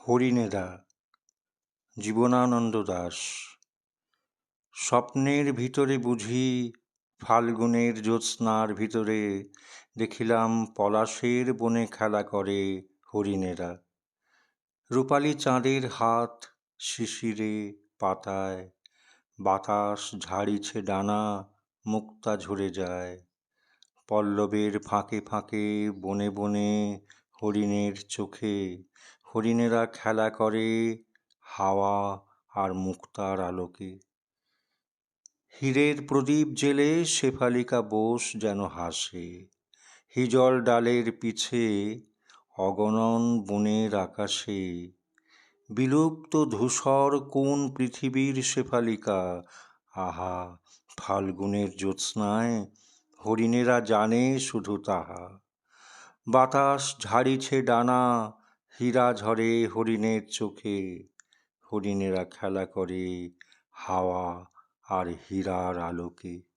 হরিণেরা জীবনানন্দ দাস। স্বপ্নের ভিতরে বুঝি ফাল্গুনের জ্যোৎস্নার ভিতরে দেখিলাম পলাশের বনে খেলা করে হরিণেরা। রূপালী চাঁদের হাত শিশিরে পাতায়, বাতাস ঝাড়িছে ডানা, মুক্তা ঝরে যায়। পল্লবের ফাঁকে ফাঁকে বনে বনে হরিণের চোখে হরিণেরা খেলা করে হাওয়া আর মুক্তার আলোকে। হীরের প্রদীপ জেলে শেফালিকা বোস যেন হাসে। হিজল ডালের পিছে অগণন বনের আকাশে। বিলুপ্ত ধূসর কোন পৃথিবীর শেফালিকা? আহা, ফাল্গুনের জ্যোৎস্নায় হরিণেরা জানে শুধু তাহা। বাতাস ঝাড়িছে ডানা হীরা ঝরে হরিণের চোখে হরিণেরা খেলা করে হাওয়া আর হীরার আলোকে।